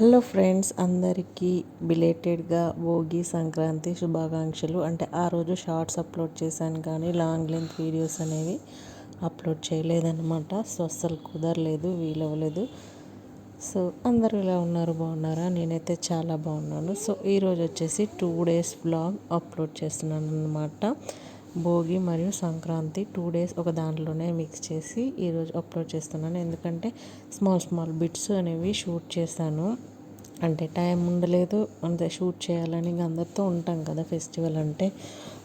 Hello friends అందరికీ బిలేటెడ్గా భోగి సంక్రాంతి శుభాకాంక్షలు. అంటే ఆ రోజు షార్ట్స్ అప్లోడ్ చేశాను కానీ లాంగ్ లెంత్ వీడియోస్ అనేవి అప్లోడ్ చేయలేదన్నమాట. సో అస్సలు కుదరలేదు వీలవ్వలేదు. సో అందరూ ఇలా ఉన్నారు? బాగున్నారా? నేనైతే చాలా బాగున్నాను. సో ఈరోజు వచ్చేసి టూ డేస్ బ్లాగ్ అప్లోడ్ చేస్తున్నాను అనమాట భోగి మరియు సంక్రాంతి టూ డేస్ ఒక దాంట్లోనే మిక్స్ చేసి ఈరోజు అప్లోడ్ చేస్తున్నాను. ఎందుకంటే స్మాల్ స్మాల్ బిట్స్ అనేవి షూట్ చేశాను. అంటే టైం ఉండలేదు. అంతే షూట్ చేయాలని అందరితో ఉంటాం కదా ఫెస్టివల్ అంటే.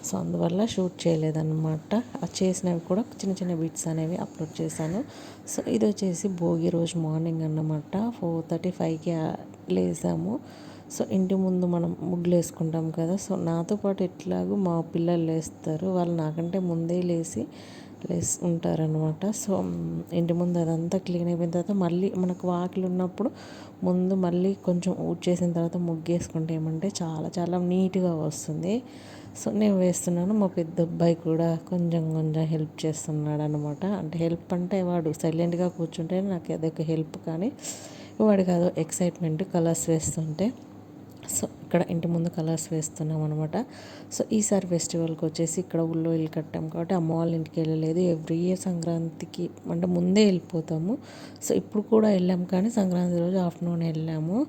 సో అందువల్ల షూట్ చేయలేదన్నమాట. ఆ చేసినవి కూడా చిన్న చిన్న బిట్స్ అనేవి అప్లోడ్ చేశాను. సో ఇది వచ్చేసి భోగి రోజు మార్నింగ్ అన్నమాట. ఫోర్ థర్టీ ఫైవ్కి లేసాము. సో ఇంటి ముందు మనం ముగ్గులు వేసుకుంటాం కదా. సో నాతో పాటు ఎట్లాగో మా పిల్లలు లేస్తారు. వాళ్ళు నాకంటే ముందే లేచి ప్లేస్ ఉంటారనమాట సో ఇంటి ముందు అదంతా క్లీన్ అయిపోయిన తర్వాత మళ్ళీ మనకు వాకిలు ఉన్నప్పుడు ముందు మళ్ళీ కొంచెం ఊడ్ చేసిన తర్వాత ముగ్గేసుకుంటే ఏమంటే చాలా చాలా నీట్గా వస్తుంది. సో నేను వేస్తున్నాను. మా పెద్ద అబ్బాయి కూడా కొంచెం కొంచెం హెల్ప్ చేస్తున్నాడు అనమాట అంటే హెల్ప్ అంటే వాడు సైలెంట్గా కూర్చుంటే నాకు అదొక హెల్ప్ కానీ వాడికి అదో ఎక్సైట్మెంట్ కలర్స్ వేస్తుంటే. సో ఇక్కడ ఇంటి ముందు కలర్స్ వేస్తున్నాం అనమాట సో ఈసారి ఫెస్టివల్కి వచ్చేసి ఇక్కడ ఊళ్ళో ఇల్లు కట్టాం కాబట్టి అమ్మ వాళ్ళ ఇంటికి వెళ్ళలేదు. ఎవ్రీ ఇయర్ సంక్రాంతికి అంటే ముందే వెళ్ళిపోతాము. సో ఇప్పుడు కూడా వెళ్ళాం కానీ సంక్రాంతి రోజు ఆఫ్టర్నూన్ వెళ్ళాము.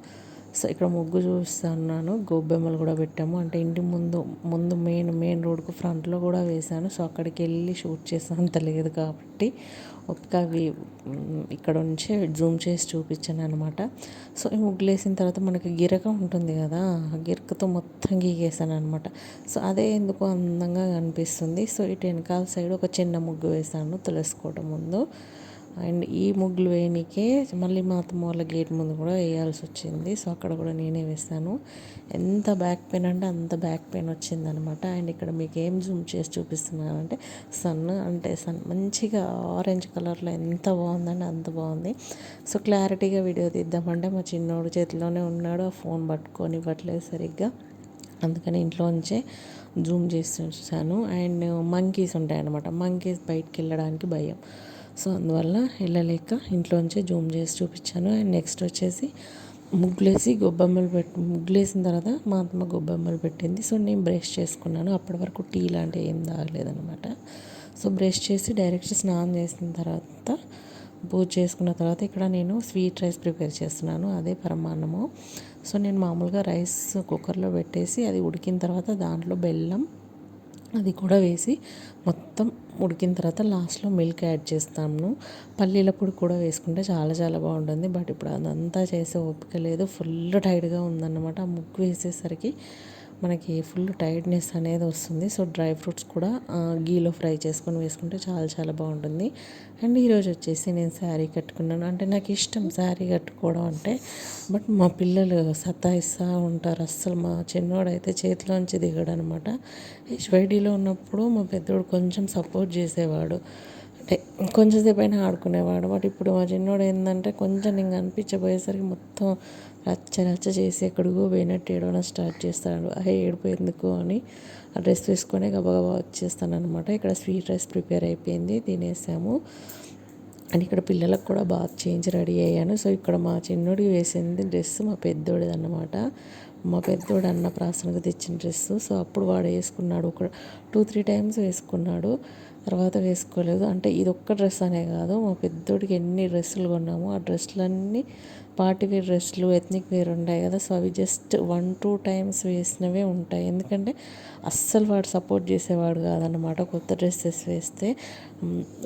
సో ఇక్కడ ముగ్గు చూస్తున్నాను గోబెమ్మలు కూడా పెట్టాము. అంటే ఇంటి ముందు ముందు మెయిన్ మెయిన్ రోడ్కు ఫ్రంట్లో కూడా వేశాను. సో అక్కడికి వెళ్ళి షూట్ చేసాను అంత లేదు కాబట్టి ఒక్క ఇక్కడ నుంచి జూమ్ చేసి చూపించాను అనమాట సో ఈ ముగ్గులు వేసిన తర్వాత మనకి గిరక ఉంటుంది కదా ఆ గిరకతో మొత్తం గీగేసాను అనమాట సో అదే ఎందుకు అందంగా కనిపిస్తుంది సో ఇటు వెనకాల సైడ్ ఒక చిన్న ముగ్గు వేసాను తులసుకోవడం ముందు. అండ్ ఈ ముగ్గులు వేయనికే మళ్ళీ మా అత్తమ్మ వాళ్ళ గేట్ ముందు కూడా వేయాల్సి వచ్చింది. సో అక్కడ కూడా నేనే వేస్తాను ఎంత బ్యాక్ పెయిన్ అంటే అంత బ్యాక్ పెయిన్ వచ్చిందనమాట. అండ్ ఇక్కడ మీకు ఏం జూమ్ చేసి చూపిస్తున్నానంటే సన్ అంటే సన్ మంచిగా ఆరెంజ్ కలర్లో ఎంత బాగుందంటే అంత బాగుంది. సో క్లారిటీగా వీడియో తీద్దామంటే మా చిన్నోడు చేతిలోనే ఉన్నాడు. ఆ ఫోన్ పట్టుకొని ఇవ్వట్లేదు సరిగ్గా. అందుకని ఇంట్లోంచే జూమ్ చేసి చూసాను అండ్ మంకీస్ ఉంటాయన్నమాట. మంకీస్ బయటికి వెళ్ళడానికి భయం. సో అందువల్ల వెళ్ళలేక ఇంట్లోంచే జూమ్ చేసి చూపించాను. అండ్ నెక్స్ట్ వచ్చేసి ముగ్గులేసి గొబ్బెమ్మలు పెట్టి ముగ్గులేసిన తర్వాత మా అత్తమ్మ గొబ్బెమ్మలు పెట్టింది. సో నేను బ్రష్ చేసుకున్నాను. అప్పటి వరకు టీ లాంటివి ఏం తాగలేదనమాట సో బ్రష్ చేసి డైరెక్ట్ స్నానం చేసిన తర్వాత పూజ చేసుకున్న తర్వాత ఇక్కడ నేను స్వీట్ రైస్ ప్రిపేర్ చేస్తున్నాను. అదే పరమాన్నము. సో నేను మామూలుగా రైస్ కుక్కర్లో పెట్టేసి అది ఉడికిన తర్వాత దాంట్లో బెల్లం అది కూడా వేసి మొత్తం ఉడికిన తర్వాత లాస్ట్లో మిల్క్ యాడ్ చేస్తాము. పల్లీల పొడి కూడా వేసుకుంటే చాలా చాలా బాగుంటుంది. బట్ ఇప్పుడు అదంతా చేసే ఓపిక లేదు. ఫుల్ టైట్గా ఉందన్నమాట. ఆ ముగ్గు వేసేసరికి మనకి ఫుల్ టైట్నెస్ అనేది వస్తుంది. సో డ్రై ఫ్రూట్స్ కూడా గీలో ఫ్రై చేసుకొని వేసుకుంటే చాలా చాలా బాగుంటుంది. అండ్ ఈరోజు వచ్చేసి నేను శారీ కట్టుకున్నాను. అంటే నాకు ఇష్టం శారీ కట్టుకోవడం అంటే బట్ మా పిల్లలు సతాయిస్తూ ఉంటారు. అస్సలు మా చిన్నోడైతే చేతిలోంచి దిగడు అనమాట హెచ్వైడీలో ఉన్నప్పుడు మా పెద్దోడు కొంచెం సపోర్ట్ చేసేవాడు. అంటే కొంచెంసేపు అయినా ఆడుకునేవాడు. బట్ ఇప్పుడు మా చిన్నోడు ఏంటంటే కొంచెం ఇంకా అనిపించబోయేసరికి మొత్తం రచ్చ రచ్చ చేసి ఎక్కడికో పోయినట్టు ఏడవడం స్టార్ట్ చేస్తాడు ఆ ఏడుపు ఎందుకు అని ఆ డ్రెస్ వేసుకొని గబగబా వచ్చేస్తాను అనమాట ఇక్కడ స్వీట్ రైస్ ప్రిపేర్ అయిపోయింది తినేసాము. అండ్ ఇక్కడ పిల్లలకు కూడా బాగా చేంజ్ రెడీ అయ్యాను. సో ఇక్కడ మా చిన్నోడికి వేసింది డ్రెస్ మా పెద్దోడిది అనమాట మా పెద్దోడు అన్న ప్రాసనకు తెచ్చిన డ్రెస్ సో అప్పుడు వాడు వేసుకున్నాడు. ఒక టూ త్రీ టైమ్స్ వేసుకున్నాడు. తర్వాత వేసుకోలేదు. అంటే ఇది ఒక్క డ్రెస్ అనే కాదు. మా పెద్దోడికి ఎన్ని డ్రెస్సులు కొన్నామో ఆ డ్రెస్సులన్నీ పార్టీ వేర్ డ్రెస్సులు ఎథ్నిక్ వేర్ ఉంటాయి కదా. సో అవి జస్ట్ వన్ టూ టైమ్స్ వేసినవే ఉంటాయి. ఎందుకంటే అస్సలు వాడు సపోర్ట్ చేసేవాడు కాదనమాట కొత్త డ్రెస్సెస్ వేస్తే.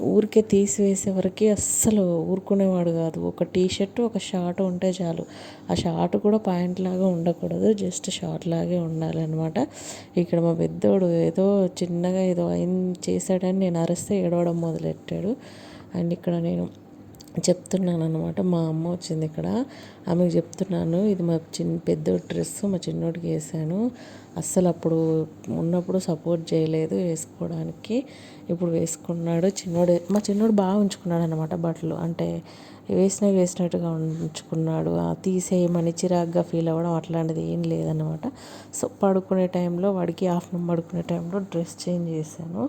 ఊరికే తీసివేసే వరకు అస్సలు ఊరుకునేవాడు కాదు. ఒక టీ షర్ట్ ఒక షార్ట్ ఉంటే చాలు. ఆ షార్ట్ కూడా ప్యాంట్ లాగా ఉండకూడదు. జస్ట్ షార్ట్ లాగే ఉండాలన్నమాట. ఇక్కడ మా పెద్దోడు ఏదో చిన్నగా ఏదో అయిన చేశాడని నేను అరిస్తే ఏడవడం మొదలెట్టాడు. అండ్ ఇక్కడ నేను చెప్తున్నాను అనమాట మా అమ్మ వచ్చింది ఇక్కడ. ఆమెకు చెప్తున్నాను ఇది మా చిన్న పెద్ద డ్రెస్ మా చిన్నోడికి వేసాను. అస్సలు అప్పుడు ఉన్నప్పుడు సపోర్ట్ చేయలేదు వేసుకోవడానికి. ఇప్పుడు వేసుకున్నాడు. చిన్నోడు మా చిన్నోడు బాగా ఉంచుకున్నాడు అనమాట బట్టలు. అంటే వేసినవి వేసినట్టుగా ఉంచుకున్నాడు. ఆ తీసేయమని చిరాగ్గా ఫీల్ అవ్వడం అట్లాంటిది ఏం లేదన్నమాట. సో పడుకునే టైంలో వాడికి ఆఫ్టర్నూన్ పడుకునే టైంలో డ్రెస్ చేంజ్ చేశాను.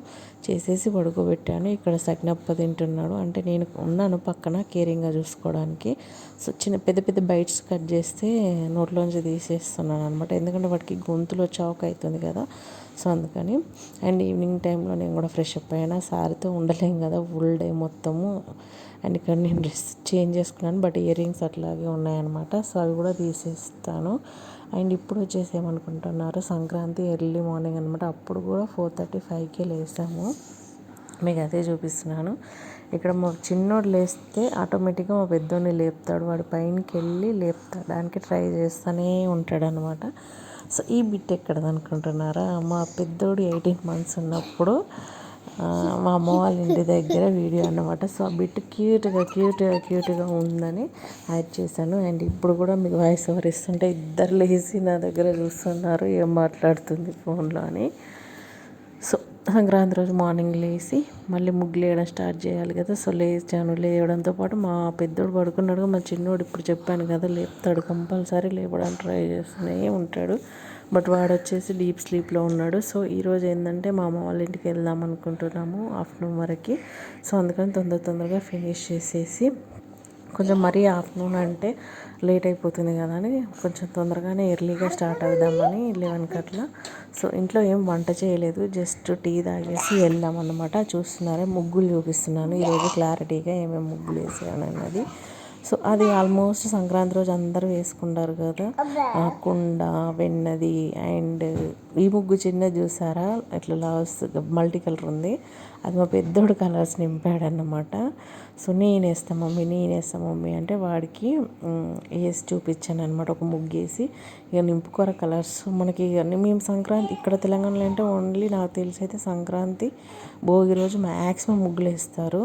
చేసేసి పడుకోబెట్టాను. ఇక్కడ సగ్నప్ప తింటున్నాడు. అంటే నేను ఉన్నాను పక్కన కేరింగ్గా చూసుకోవడానికి. సో చిన్న పెద్ద పెద్ద బైట్స్ కట్ చేస్తే నోట్లోంచి తీసేస్తున్నాను అనమాట ఎందుకంటే వాడికి గొంతులో చౌక్ అవుతుంది కదా. సో అందుకని అండ్ ఈవినింగ్ టైంలో నేను కూడా ఫ్రెష్ అప్ అయినా సారీతో ఉండలేం కదా ఫుల్ డే మొత్తము. అండ్ ఇక్కడ నేను డ్రెస్ చేంజ్ చేసుకున్నాను బట్ ఇయర్ రింగ్స్ అట్లాగే ఉన్నాయన్నమాట. సో అవి కూడా తీసేస్తాను. అండ్ ఇప్పుడు వచ్చేసి ఏమనుకుంటున్నారు సంక్రాంతి ఎర్లీ మార్నింగ్ అనమాట అప్పుడు కూడా ఫోర్ థర్టీ ఫైవ్కే లేసాము. మీకు అదే చూపిస్తున్నాను. ఇక్కడ మా చిన్నోడు లేస్తే ఆటోమేటిక్గా మా పెద్దోడిని లేపుతాడు. వాడు పైనకి వెళ్ళి లేపుతాడానికి ట్రై చేస్తూనే ఉంటాడనమాట సో ఈ బిట్ ఎక్కడది అనుకుంటున్నారా? మా పెద్దోడు ఎయిటీన్ మంత్స్ ఉన్నప్పుడు మా అమ్మ వాళ్ళ ఇంటి దగ్గర వీడియో అన్నమాట. సో ఆ బిట్ క్యూట్గా క్యూట్గా క్యూట్గా ఉందని యాడ్ చేశాను. అండ్ ఇప్పుడు కూడా మీకు వాయిస్ ఓవర్ ఇస్తుంటే ఇద్దరు లేచి నా దగ్గర చూస్తున్నారు ఏం మాట్లాడుతుంది ఫోన్లో అని. సో సంక్రాంతి రోజు మార్నింగ్ లేచి మళ్ళీ ముగ్గులు వేయడం స్టార్ట్ చేయాలి కదా. సో లేచాను. లేవడంతో పాటు మా పెద్దోడు పడుకున్నాడు మా చిన్నోడు ఇప్పుడు చెప్పాను కదా లేపుతాడు. కంపల్సరీ లేపడానికి ట్రై చేస్తూనే ఉంటాడు. బట్ వాడు వచ్చేసి డీప్ స్లీప్లో ఉన్నాడు. సో ఈరోజు ఏంటంటే మా అమ్మ వాళ్ళ ఇంటికి వెళ్దాం అనుకుంటున్నాము ఆఫ్టర్నూన్ వరకు. సో అందుకని తొందర తొందరగా ఫినిష్ చేసేసి కొంచెం మరీ ఆఫ్టర్నూన్ అంటే లేట్ అయిపోతుంది కదా అని కొంచెం తొందరగానే ఎర్లీగా స్టార్ట్ అవుదామని లెవెన్కి అట్లా సో ఇంట్లో ఏం వంట చేయలేదు. జస్ట్ టీ తాగేసి వెళ్దాం అన్నమాట. చూస్తున్నారే? ముగ్గులు చూపిస్తున్నాను. ఈరోజు క్లారిటీగా ఏమేమి ముగ్గులు వేసాను అన్నది. సో అది ఆల్మోస్ట్ సంక్రాంతి రోజు అందరూ వేసుకుంటారు కదా. కుండ వెన్నది అండ్ ఈ ముగ్గు చిన్న చూసారా? ఇట్లా లాస్ మల్టీ కలర్ ఉంది. అది మా పెద్దోడు కలర్స్ నింపాడన్నమాట. సో నేనేస్తా మమ్మీ నేనేస్తా మమ్మీ అంటే వాడికి వేసి చూపించాను అనమాట ఒక ముగ్గేసి ఇక నింపుకోర కలర్స్. మనకి మేము సంక్రాంతి ఇక్కడ తెలంగాణలో అంటే ఓన్లీ నాకు తెలిసి అయితే సంక్రాంతి భోగి రోజు మ్యాక్సిమం ముగ్గులు వేస్తారు.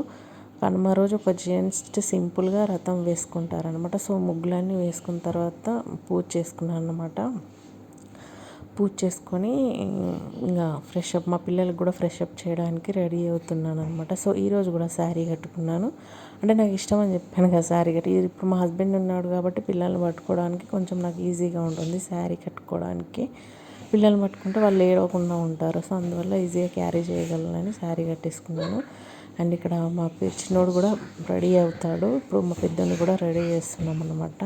కనుమ రోజు ఒక జెంట్స్ సింపుల్గా రథం వేసుకుంటారనమాట సో ముగ్గులన్నీ వేసుకున్న తర్వాత పూజ చేసుకున్నాను అనమాట పూజ చేసుకొని ఇంకా ఫ్రెష్ అప్ మా పిల్లలకు కూడా ఫ్రెష్ అప్ చేయడానికి రెడీ అవుతున్నాను అనమాట సో ఈరోజు కూడా శారీ కట్టుకున్నాను. అంటే నాకు ఇష్టం అని చెప్పాను కదా శారీ కట్టి. ఇప్పుడు మా హస్బెండ్ ఉన్నాడు కాబట్టి పిల్లల్ని పట్టుకోవడానికి కొంచెం నాకు ఈజీగా ఉంటుంది శారీ కట్టుకోవడానికి. పిల్లల్ని పట్టుకుంటే వాళ్ళు ఏడవకుండా ఉంటారు. సో అందువల్ల ఈజీగా క్యారీ చేయగలనని శారీ కట్టేసుకున్నాను. అండ్ ఇక్కడ మా చిన్నోడు కూడా రెడీ అవుతాడు. ఇప్పుడు మా పెద్దోని కూడా రెడీ చేస్తున్నాం అనమాట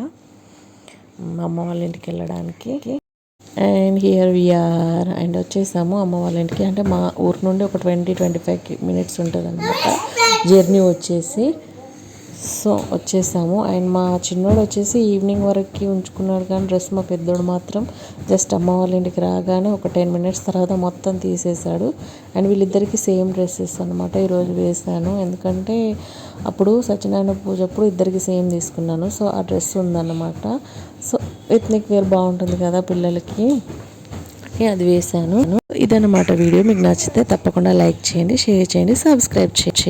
మా అమ్మ వాళ్ళ ఇంటికి వెళ్ళడానికి. అండ్ హియర్ వీఆర్ అండ్ వచ్చేసాము అమ్మ వాళ్ళ ఇంటికి. అంటే మా ఊరు నుండి ఒక ట్వంటీ ట్వంటీ ఫైవ్ మినిట్స్ ఉంటుంది అనమాట జర్నీ వచ్చేసి సో వచ్చేసాము. అండ్ మా చిన్నోడు వచ్చేసి ఈవినింగ్ వరకు ఉంచుకున్నాడు కానీ డ్రెస్ మా పెద్దోడు మాత్రం జస్ట్ అమ్మ వాళ్ళ ఇంటికి రాగానే ఒక టెన్ మినిట్స్ తర్వాత మొత్తం తీసేశాడు. అండ్ వీళ్ళిద్దరికీ సేమ్ డ్రెస్సెస్ అనమాట ఈరోజు వేసాను ఎందుకంటే అప్పుడు సత్యనారాయణ పూజ అప్పుడు ఇద్దరికి సేమ్ తీసుకున్నాను. సో ఆ డ్రెస్ ఉందన్నమాట. సో ఎత్నిక్ వేర్ బాగుంటుంది కదా పిల్లలకి. అది వేసాను ఇదన్నమాట వీడియో. మీకు నచ్చితే తప్పకుండా లైక్ చేయండి షేర్ చేయండి సబ్స్క్రైబ్ చేయండి.